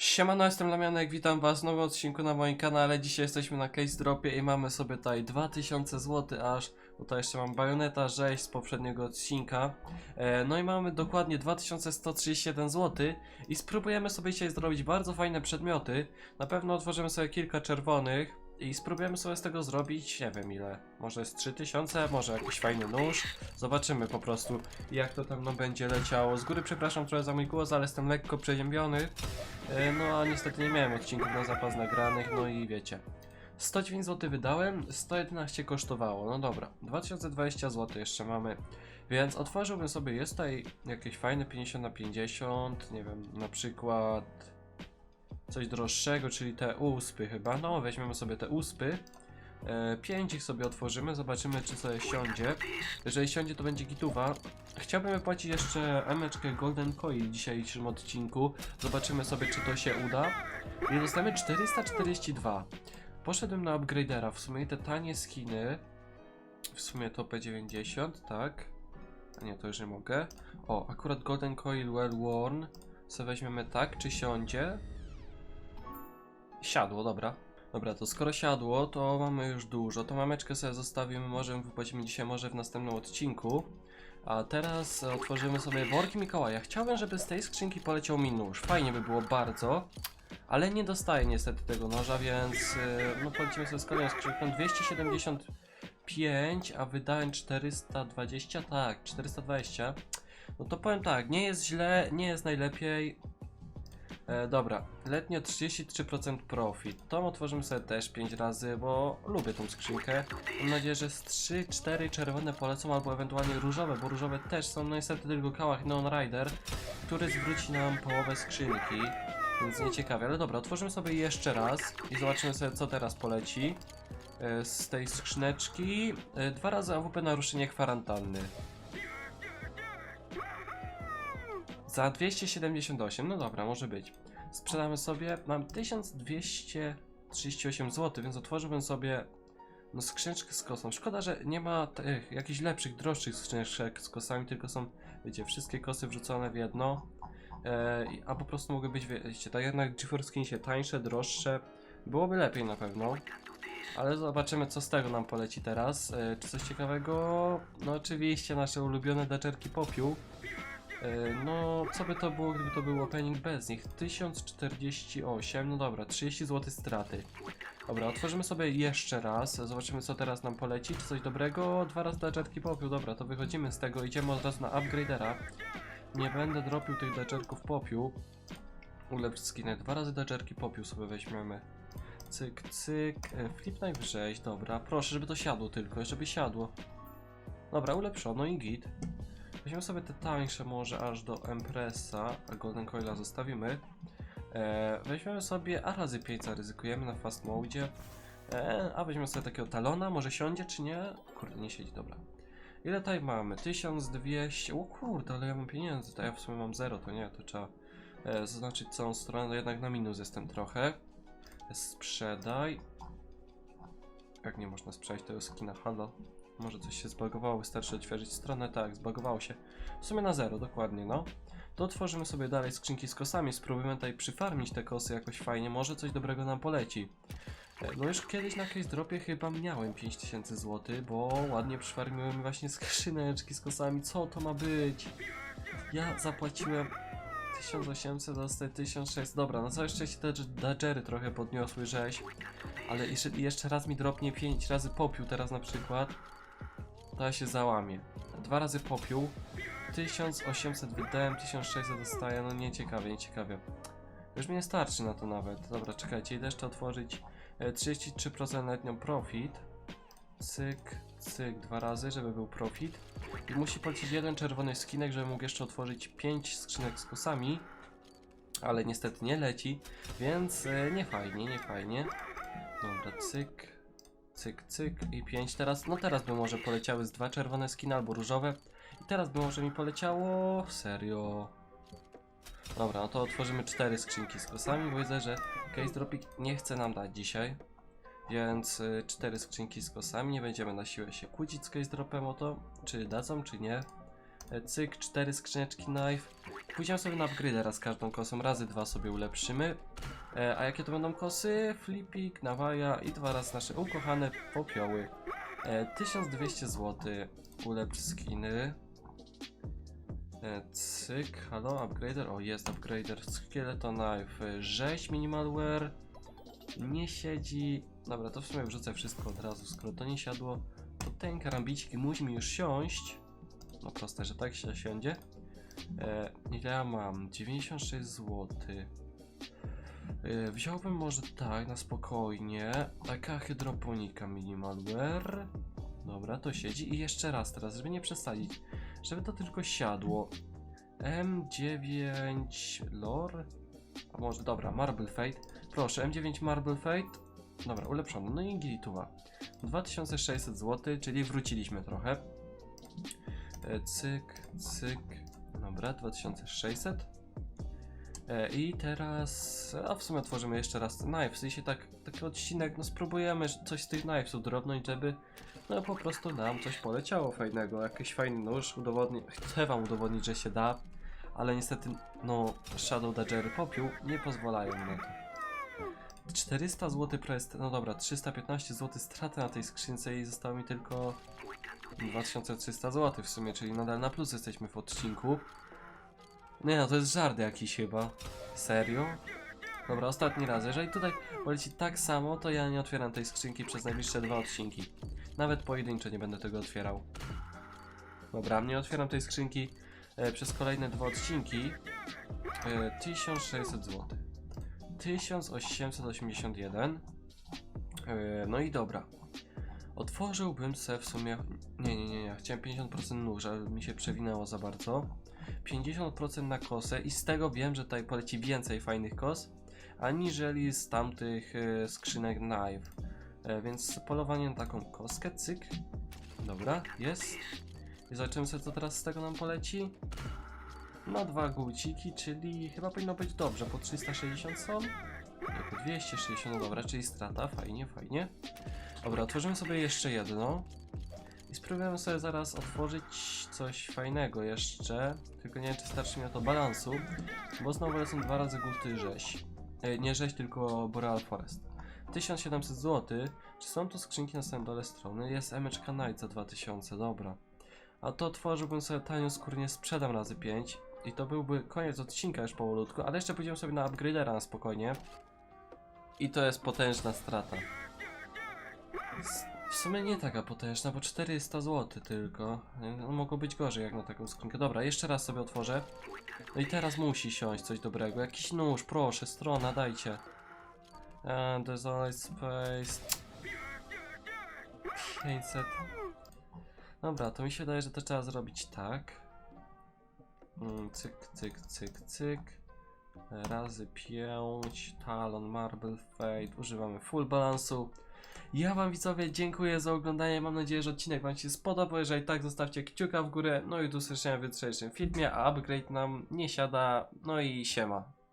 Siemano, jestem Lamianek, witam was w nowym odcinku na moim kanale. Dzisiaj jesteśmy na case dropie i mamy sobie tutaj 2000 zł aż. Tutaj jeszcze mam bajoneta 6 z poprzedniego odcinka. E, no i mamy dokładnie 2131 zł i spróbujemy sobie dzisiaj zrobić bardzo fajne przedmioty. Na pewno otworzymy sobie kilka czerwonych i spróbujemy sobie z tego zrobić, nie wiem ile, może z 3000, może jakiś fajny nóż. Zobaczymy po prostu jak to tam no będzie leciało. Z góry przepraszam trochę za mój głos, ale jestem lekko przeziębiony. E, No a niestety nie miałem odcinków na zapas nagranych, no i wiecie. 109 zł wydałem, 111 kosztowało, no dobra. 2020 zł jeszcze mamy, więc otworzyłbym sobie, jest tutaj jakieś fajne 50 na 50, nie wiem, na przykład coś droższego, czyli te uspy chyba. No weźmiemy sobie te uspy. E, 5 ich sobie otworzymy, zobaczymy czy sobie siądzie. Jeżeli siądzie to będzie gituwa. Chciałbym wypłacić jeszcze emeczkę Golden Coil w dzisiejszym odcinku. Zobaczymy sobie czy to się uda. I dostajemy 442. Poszedłem na upgradera, w sumie te tanie skiny. W sumie to P90, tak. A nie, to już nie mogę. O, akurat Golden Coil Well Worn. Co weźmiemy tak, czy siądzie? Siadło, dobra. Dobra, to skoro siadło, to mamy już dużo. To mameczkę sobie zostawimy, może wypłacimy dzisiaj, może w następnym odcinku. A teraz otworzymy sobie worki Mikołaja. Chciałbym, żeby z tej skrzynki poleciał mi nóż. Fajnie by było bardzo. Ale nie dostaję niestety tego noża, więc e, no polecimy sobie z kolejną skrzynką. 275, a wydałem 420, tak, 420. No to powiem tak, nie jest źle, nie jest najlepiej. E, dobra, letnio 33% profit. To otworzymy sobie też 5 razy, bo lubię tą skrzynkę. Mam nadzieję, że z 3-4 czerwone polecą, albo ewentualnie różowe, bo różowe też są. No niestety tylko kałach Neon Rider, który zwróci nam połowę skrzynki. Więc nie ciekawe, ale dobra, otworzymy sobie jeszcze raz i zobaczymy sobie co teraz poleci. E, Z tej skrzyneczki e, dwa razy AWP naruszenie kwarantanny. Za 278, no dobra, może być. Sprzedamy sobie, mam 1238 zł, więc otworzyłbym sobie no skrzyneczkę z kosą. Szkoda, że nie ma tych jakichś lepszych, droższych skrzyneczek z kosami, tylko są, wiecie, wszystkie kosy wrzucone w jedno. E, a po prostu mogły być, wiecie, tak jednak GeForce Skinsie tańsze, droższe. Byłoby lepiej na pewno. Ale zobaczymy co z tego nam poleci teraz. E, czy coś ciekawego? No oczywiście nasze ulubione daczerki popiół. E, No, co by to było, gdyby to był opening bez nich? 1048, no dobra, 30 zł straty. Dobra, otworzymy sobie jeszcze raz, zobaczymy co teraz nam poleci, czy coś dobrego, dwa razy daczerki popiół, dobra, to wychodzimy z tego, idziemy od razu na upgradera. Nie będę dropił tych daczerków popiół. Ulepsz skinę, dwa razy daczerki popiół sobie weźmiemy. Cyk, cyk, e, flip najwyżej, dobra, proszę, żeby to siadło tylko, żeby siadło. Dobra, ulepszono i git. Weźmiemy sobie te tańsze może aż do Empressa, a Golden Coila zostawimy. E, weźmiemy sobie, a razy 5 zaryzykujemy na fast mode. E, a weźmiemy sobie takiego talona, może siądzie czy nie? Kurde, nie siedzi, dobra. Ile tutaj mamy? 1200, o kurde, ale ja mam pieniędzy, to ja w sumie mam 0, to nie, to trzeba e, zaznaczyć całą stronę, no jednak na minus jestem trochę. Sprzedaj. Jak nie można sprzedać tego skina, halo? Może coś się zbagowało, wystarczy otworzyć stronę, tak, zbagowało się. W sumie na zero, dokładnie, no. To otworzymy sobie dalej skrzynki z kosami, spróbujemy tutaj przyfarmić te kosy jakoś fajnie, może coś dobrego nam poleci. E, No już kiedyś na case dropie chyba miałem 5000 zł, bo ładnie przyfarmiłem mi właśnie skrzyneczki z kosami, co to ma być? Ja zapłaciłem 1800, dostaję 1600, dobra, na całe szczęście te dodgery trochę podniosły rzeź, ale jeszcze, jeszcze raz mi dropnie 5 razy popiół teraz na przykład, to ja się załamię. Dwa razy popiół, 1800 wydałem, 1600 dostaję, no nie ciekawie, nie ciekawie. Już mi nie starczy na to nawet. Dobra, czekajcie, idę jeszcze otworzyć e, 33% letnią profit. Cyk, cyk, dwa razy, żeby był profit. I musi polecieć jeden czerwony skinek, żeby mógł jeszcze otworzyć 5 skrzynek z kosami. Ale niestety nie leci, więc e, nie fajnie, nie fajnie. Dobra, cyk, cyk, cyk i 5 teraz. No teraz by może poleciały z dwa czerwone skiny albo różowe. I teraz by może mi poleciało. Serio. Dobra, no to otworzymy cztery skrzynki z kosami, bo widzę, że Case Dropik nie chce nam dać dzisiaj. Więc y, cztery skrzynki z kosami. Nie będziemy na siłę się kłócić z Case Dropem o to, czy dadzą, czy nie. E, cyk, cztery skrzyneczki knife. Pójdziemy sobie na upgrade'a z każdą kosą, razy dwa sobie ulepszymy. E, a jakie to będą kosy? Flipik, nawaja i dwa razy nasze ukochane popioły. E, 1200 zł. Ulepsz skiny. E, cyk, halo, upgrader, o jest upgrader, skeleton knife, rzeź minimalware, nie siedzi, dobra, to w sumie wrzucę wszystko od razu, skoro to nie siadło, to ten karambicik musi mi już siąść, no proste, że tak się siądzie, e, ile ja mam, 96 zł, e, wziąłbym może tak, na spokojnie, taka hydroponika minimalware, dobra, to siedzi i jeszcze raz teraz, żeby nie przesadzić, żeby to tylko siadło. M9 lore? A może dobra, Marble Fate. Proszę, M9 Marble Fate. Dobra, ulepszono. No i Gilituwa. 2600 zł, czyli wróciliśmy trochę. E, cyk, cyk. Dobra, 2600. E, I teraz, a w sumie tworzymy jeszcze raz knives. Jeśli tak, taki odcinek, no spróbujemy coś z tych knivesów drobnąć, żeby no po prostu nam coś poleciało fajnego, jakiś fajny nóż, udowodni... chcę wam udowodnić, że się da, ale niestety, no, Shadow Dodgery popiół nie pozwalają na to. 400 zł prest, no dobra, 315 zł straty na tej skrzynce i zostało mi tylko 2300 zł w sumie, czyli nadal na plus jesteśmy w odcinku. Nie no, to jest żart jakiś chyba. Serio? Dobra, ostatni raz. Jeżeli tutaj poleci tak samo, to ja nie otwieram tej skrzynki przez najbliższe dwa odcinki. Nawet pojedynczo nie będę tego otwierał. Dobra, nie otwieram tej skrzynki e, przez kolejne dwa odcinki. E, 1600 zł. 1881. E, no i dobra. Otworzyłbym se w sumie. Nie, nie, nie, nie. Chciałem 50% nóż, ale mi się przewinęło za bardzo. 50% na kosę i z tego wiem, że tutaj poleci więcej fajnych kos, aniżeli z tamtych e, skrzynek knife. E, więc polowanie na taką kostkę, cyk. Dobra, jest. I zobaczymy sobie co teraz z tego nam poleci. No dwa guciki, czyli chyba powinno być dobrze, po 360 są? Nie, po 260, no dobra, czyli strata, fajnie, fajnie. Dobra, otworzymy sobie jeszcze jedno. I spróbujemy sobie zaraz otworzyć coś fajnego jeszcze. Tylko nie wiem, czy starczy mi na to balansu. Bo znowu lecą dwa razy guty rzeź. E, nie rzeź, tylko Boreal Forest. 1700 zł. Czy są tu skrzynki na samym dole strony? Jest Emeczka Night za 2000, dobra. A to otworzyłbym sobie tanio skórnie, sprzedam razy 5. I to byłby koniec odcinka już powolutku, ale jeszcze pójdziemy sobie na upgradera na spokojnie. I to jest potężna strata. W sumie nie taka potężna, bo 400 zł tylko. No, mogło być gorzej jak na taką skrzynkę. Dobra, jeszcze raz sobie otworzę. No i teraz musi siąść coś dobrego. Jakiś nóż, proszę, strona, dajcie. And Desolate Space. 500. Dobra, to mi się wydaje, że to trzeba zrobić tak. Mm, Cyk, cyk, cyk, cyk. Razy 5. Talon, Marble Fate. Używamy full balansu. Ja wam widzowie dziękuję za oglądanie. Mam nadzieję, że odcinek wam się spodobał. Jeżeli tak, zostawcie kciuka w górę. No i do usłyszenia w jutrzejszym filmie. A upgrade nam nie siada. No i siema.